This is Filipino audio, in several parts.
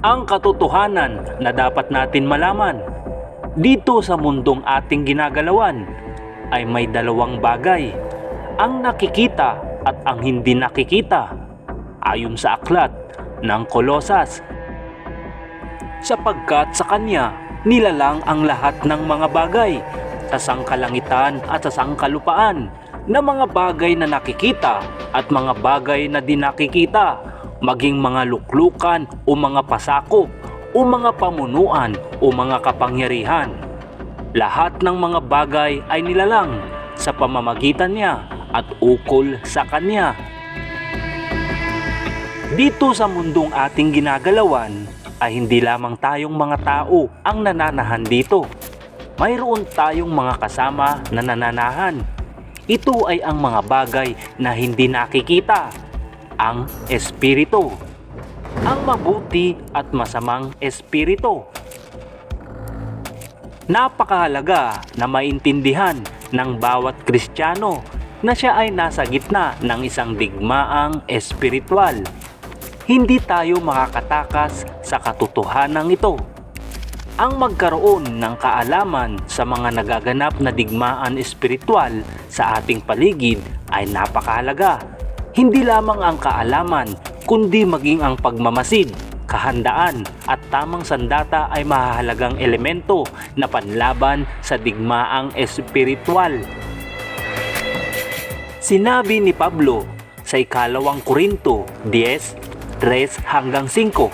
ang katotohanan na dapat natin malaman. Dito sa mundong ating ginagalawan ay may dalawang bagay, ang nakikita at ang hindi nakikita, ayon sa aklat ng Kolosas. Sapagkat sa Kanya nilalang ang lahat ng mga bagay sa sangkalangitan at sa sangkalupaan na mga bagay na nakikita at mga bagay na di nakikita, maging mga luklukan o mga pasakop o mga pamunuan o mga kapangyarihan. Lahat ng mga bagay ay nilalang sa pamamagitan niya at ukol sa kanya. Dito sa mundong ating ginagalawan ay hindi lamang tayong mga tao ang nananahan dito. Mayroon tayong mga kasama na nananahan. Ito ay ang mga bagay na hindi nakikita. Ang espiritu. Ang mabuti at masamang espiritu. Napakahalaga na maintindihan ng bawat Kristiyano na siya ay nasa gitna ng isang digmaang espiritual. Hindi tayo makakatakas sa katotohanan ito. Ang magkaroon ng kaalaman sa mga nagaganap na digmaan espiritual sa ating paligid ay napakahalaga. Hindi lamang ang kaalaman kundi maging ang pagmamasid, kahandaan at tamang sandata ay mahahalagang elemento na panlaban sa digmaang espiritual. Sinabi ni Pablo sa ikalawang Korinto 10, 3 hanggang 5.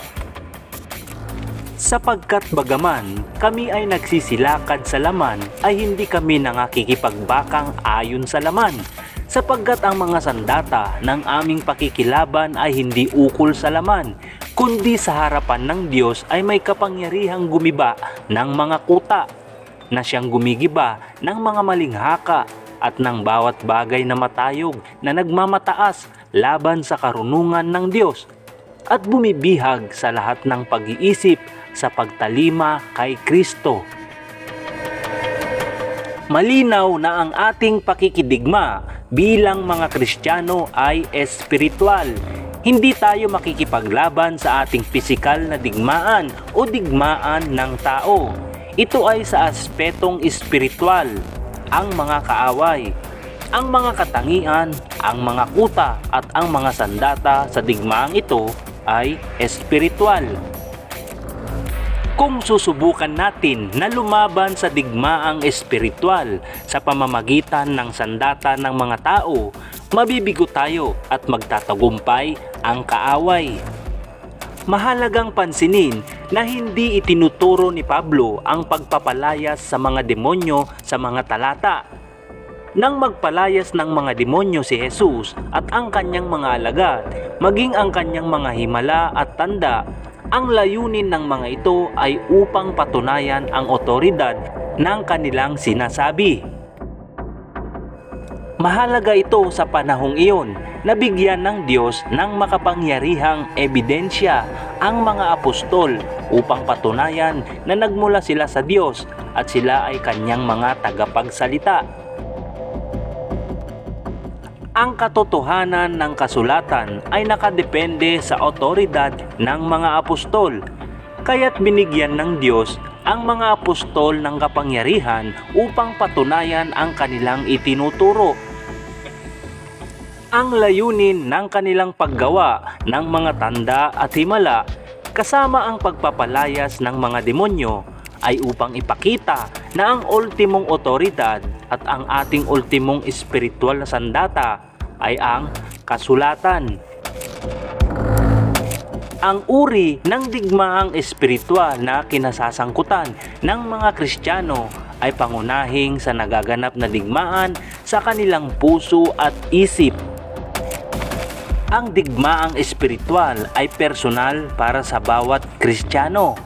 Sapagkat bagaman kami ay nagsisilakad sa laman ay hindi kami nangakikipagbakang ayon sa laman sapagkat ang mga sandata ng aming pakikilaban ay hindi ukol sa laman kundi sa harapan ng Diyos ay may kapangyarihang gumiba ng mga kuta na siyang gumigiba ng mga malinghaka at ng bawat bagay na matayog na nagmamataas laban sa karunungan ng Diyos at bumibihag sa lahat ng pag-iisip sa pagtalima kay Kristo. Malinaw na ang ating pakikidigma bilang mga Kristiyano ay espiritual. Hindi tayo makikipaglaban sa ating pisikal na digmaan o digmaan ng tao. Ito ay sa aspetong espiritual, ang mga kaaway, ang mga katangian, ang mga kuta at ang mga sandata sa digmaang ito ay espiritual. Kung susubukan natin na lumaban sa digmaang espiritual sa pamamagitan ng sandata ng mga tao, mabibigo tayo at magtatagumpay ang kaaway. Mahalagang pansinin na hindi itinuturo ni Pablo ang pagpapalayas sa mga demonyo sa mga talata. Nang magpalayas ng mga demonyo si Jesus at ang kanyang mga alagad, maging ang kanyang mga himala at tanda, ang layunin ng mga ito ay upang patunayan ang otoridad ng kanilang sinasabi. Mahalaga ito sa panahong iyon na bigyan ng Diyos ng makapangyarihang ebidensya ang mga apostol upang patunayan na nagmula sila sa Diyos at sila ay kanyang mga tagapagsalita. Ang katotohanan ng kasulatan ay nakadepende sa otoridad ng mga apostol. Kaya't binigyan ng Diyos ang mga apostol ng kapangyarihan upang patunayan ang kanilang itinuturo. Ang layunin ng kanilang paggawa ng mga tanda at himala kasama ang pagpapalayas ng mga demonyo ay upang ipakita na ang ultimong otoridad at ang ating ultimong espiritual na sandata ay ang kasulatan. Ang uri ng digmaang espiritual na kinasasangkutan ng mga Kristiyano ay pangunahing sa nagaganap na digmaan sa kanilang puso at isip. Ang digmaang espiritual ay personal para sa bawat Kristiyano.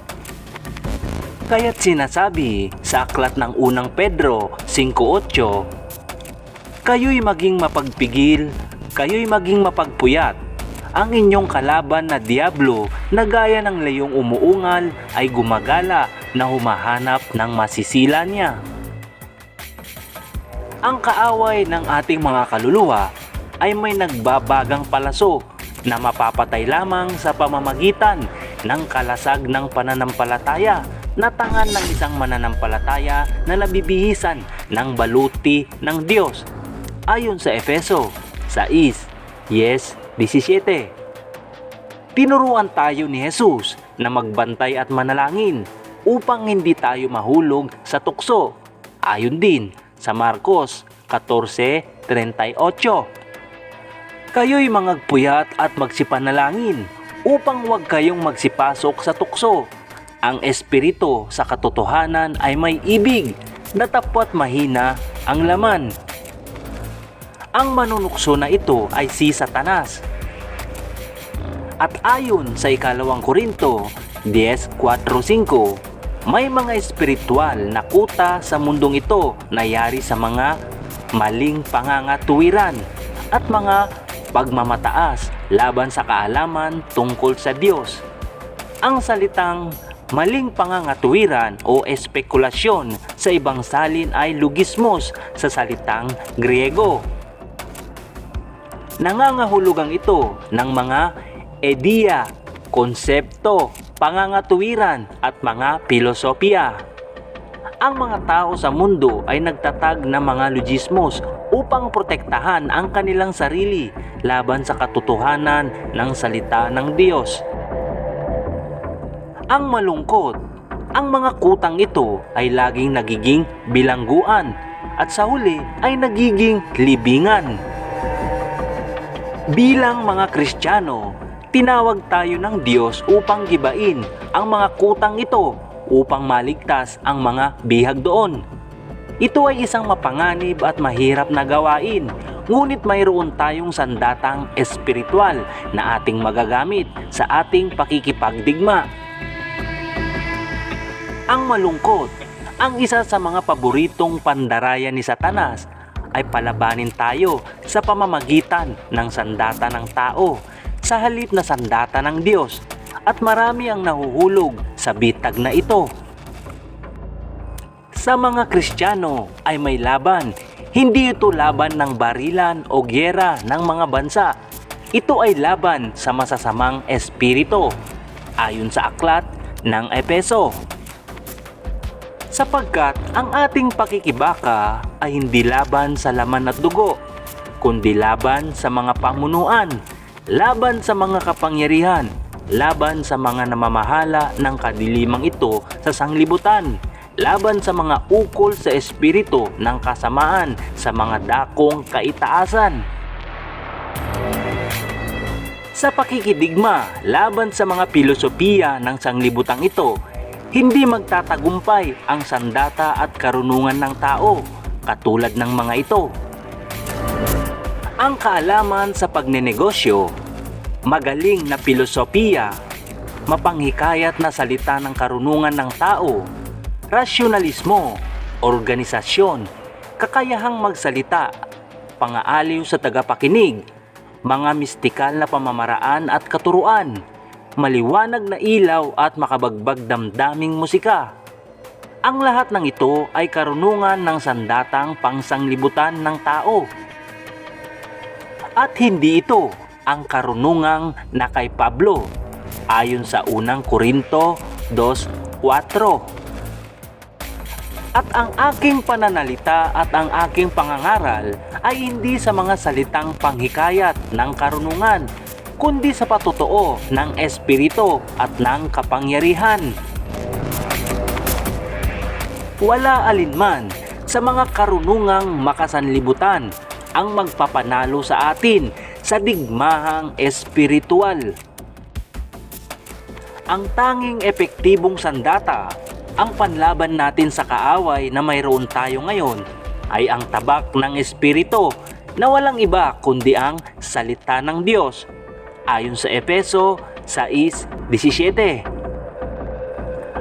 Kaya't sinasabi sa aklat ng unang Pedro 5.8, Kayo'y maging mapagpigil, kayo'y maging mapagpuyat. Ang inyong kalaban na diablo na gaya ng layong umuungal ay gumagala na humahanap ng masisila niya. Ang kaaway ng ating mga kaluluwa ay may nagbabagang palaso na mapapatay lamang sa pamamagitan ng kalasag ng pananampalataya na tangan ng isang mananampalataya na nabibihisan ng baluti ng Diyos. Ayon sa Efeso 6, yes, 17. Tinuruan tayo ni Jesus na magbantay at manalangin upang hindi tayo mahulog sa tukso. Ayon din sa Marcos 14.38. Kayo'y mangagpuyat at magsipanalangin upang huwag kayong magsipasok sa tukso. Ang espiritu sa katotohanan ay may ibig na tapot mahina ang laman. Ang manunukso na ito ay si Satanas. At ayon sa ikalawang Korinto 10.4.5, may mga espiritual na kuta sa mundong ito na yari sa mga maling pangangatuwiran at mga pagmamataas laban sa kaalaman tungkol sa Diyos. Ang salitang maling pangangatuwiran o espekulasyon sa ibang salin ay logismos sa salitang Griego. Nangangahulugang ito ng mga ideya, konsepto, pangangatuwiran at mga filosofiya. Ang mga tao sa mundo ay nagtatag ng mga logismos upang protektahan ang kanilang sarili laban sa katotohanan ng salita ng Diyos. Ang malungkot, ang mga kutang ito ay laging nagiging bilangguan at sa huli ay nagiging libingan. Bilang mga Kristiyano, tinawag tayo ng Diyos upang gibain ang mga kutang ito upang maligtas ang mga bihag doon. Ito ay isang mapanganib at mahirap na gawain, ngunit mayroon tayong sandatang espiritual na ating magagamit sa ating pakikipagdigma. Ang malungkot, ang isa sa mga paboritong pandaraya ni Satanas ay palabanin tayo sa pamamagitan ng sandata ng tao sa halip na sandata ng Diyos at marami ang nahuhulog sa bitag na ito. Sa mga Kristiyano ay may laban, hindi ito laban ng barilan o gyera ng mga bansa. Ito ay laban sa masasamang espiritu, ayon sa aklat ng Epeso sapagkat ang ating pakikibaka ay hindi laban sa laman at dugo, kundi laban sa mga pamunuan, laban sa mga kapangyarihan, laban sa mga namamahala ng kadilimang ito sa sanglibutan, laban sa mga ukol sa espiritu ng kasamaan sa mga dakong kaitaasan. Sa pakikidigma laban sa mga filosofiya ng sanglibutang ito, hindi magtatagumpay ang sandata at karunungan ng tao katulad ng mga ito. Ang kaalaman sa pagnenegosyo, magaling na filosofiya, mapanghikayat na salita ng karunungan ng tao, rasyonalismo, organisasyon, kakayahang magsalita, pangaaliw sa tagapakinig, mga mistikal na pamamaraan at katuruan, maliwanag na ilaw at makabagbag damdaming musika. Ang lahat ng ito ay karunungan ng sandatang pangsanglibutan ng tao. At hindi ito ang karunungang na kay Pablo ayon sa unang Korinto 2.4. At ang aking pananalita at ang aking pangangaral ay hindi sa mga salitang panghikayat ng karunungan, kundi sa patotoo ng espiritu at ng kapangyarihan. Wala alinman sa mga karunungang makasanlibutan ang magpapanalo sa atin sa digmahang espiritual. Ang tanging epektibong sandata, ang panlaban natin sa kaaway na mayroon tayo ngayon ay ang tabak ng espiritu na walang iba kundi ang salita ng Diyos ayon sa Efeso 6.17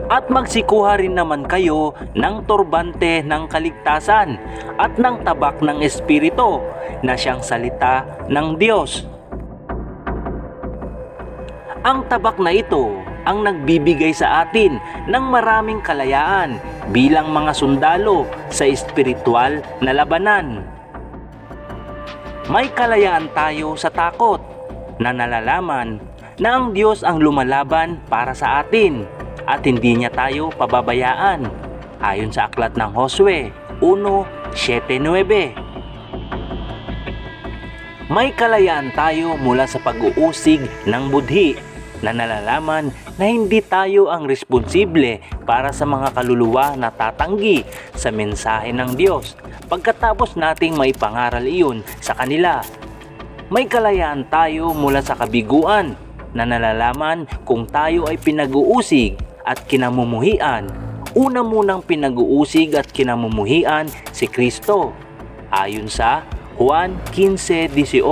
at magsikuha rin naman kayo ng turbante ng kaligtasan at ng tabak ng Espiritu na siyang salita ng Diyos. Ang tabak na ito ang nagbibigay sa atin ng maraming kalayaan bilang mga sundalo sa espiritual na labanan. May kalayaan tayo sa takot na nalalaman na ang Diyos ang lumalaban para sa atin at hindi niya tayo pababayaan ayon sa aklat ng Josue 1.7.9 may kalayaan tayo mula sa pag-uusig ng budhi na nalalaman na hindi tayo ang responsible para sa mga kaluluwa na tatanggi sa mensahe ng Diyos pagkatapos nating maipangaral iyon sa kanila. May kalayaan tayo mula sa kabiguan na nalalaman kung tayo ay pinag-uusig at kinamumuhian. Una munang pinag-uusig at kinamumuhian si Kristo ayon sa Juan 15.18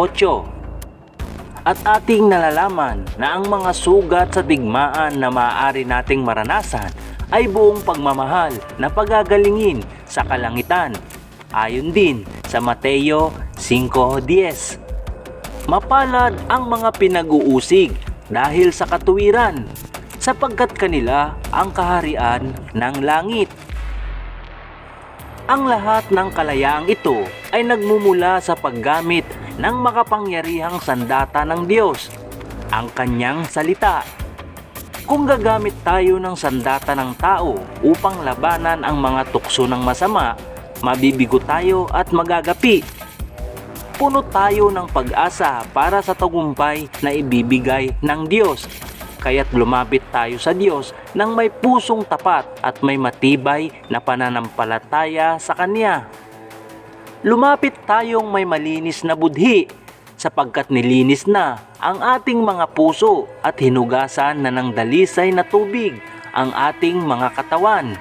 At ating nalalaman na ang mga sugat sa digmaan na maaari nating maranasan ay buong pagmamahal na pagagalingin sa kalangitan. Ayon din sa Mateo 5.10 Mapalad ang mga pinag-uusig dahil sa katuwiran sapagkat kanila ang kaharian ng langit. Ang lahat ng kalayaang ito ay nagmumula sa paggamit ng makapangyarihang sandata ng Diyos, ang kanyang salita. Kung gagamit tayo ng sandata ng tao upang labanan ang mga tukso ng masama, mabibigo tayo at magagapi. Puno tayo ng pag-asa para sa tagumpay na ibibigay ng Diyos kaya't lumapit tayo sa Diyos nang may pusong tapat at may matibay na pananampalataya sa Kanya. Lumapit tayong may malinis na budhi sapagkat nilinis na ang ating mga puso at hinugasan na ng dalisay na tubig ang ating mga katawan.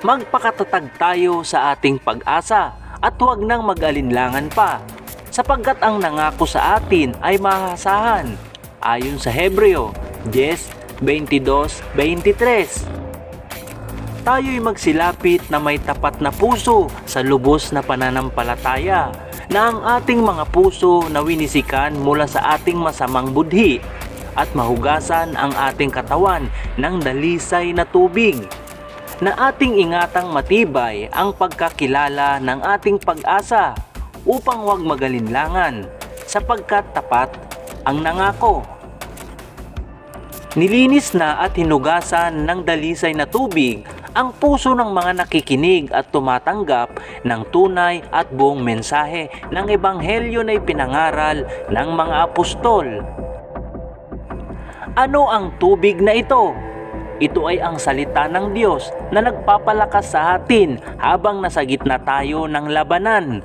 Magpakatatag tayo sa ating pag-asa at huwag nang mag-alinlangan pa sapagkat ang nangako sa atin ay mahasahan ayon sa Hebreo 10:22-23. Tayo'y magsilapit na may tapat na puso sa lubos na pananampalataya na ang ating mga puso na winisikan mula sa ating masamang budhi at mahugasan ang ating katawan ng dalisay na tubig na ating ingatang matibay ang pagkakilala ng ating pag-asa upang huwag magalinlangan sapagkat tapat ang nangako. Nilinis na at hinugasan ng dalisay na tubig ang puso ng mga nakikinig at tumatanggap ng tunay at buong mensahe ng ebanghelyo na ipinangaral ng mga apostol. Ano ang tubig na ito? Ito ay ang salita ng Diyos na nagpapalakas sa atin habang nasa gitna tayo ng labanan.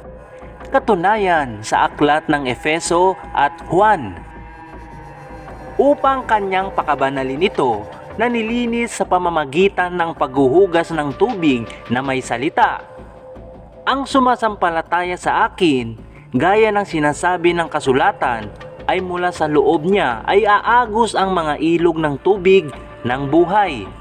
Katunayan sa aklat ng Efeso at Juan. Upang kanyang pakabanalin ito na nilinis sa pamamagitan ng paghuhugas ng tubig na may salita. Ang sumasampalataya sa akin, gaya ng sinasabi ng kasulatan, ay mula sa loob niya ay aagos ang mga ilog ng tubig ng buhay.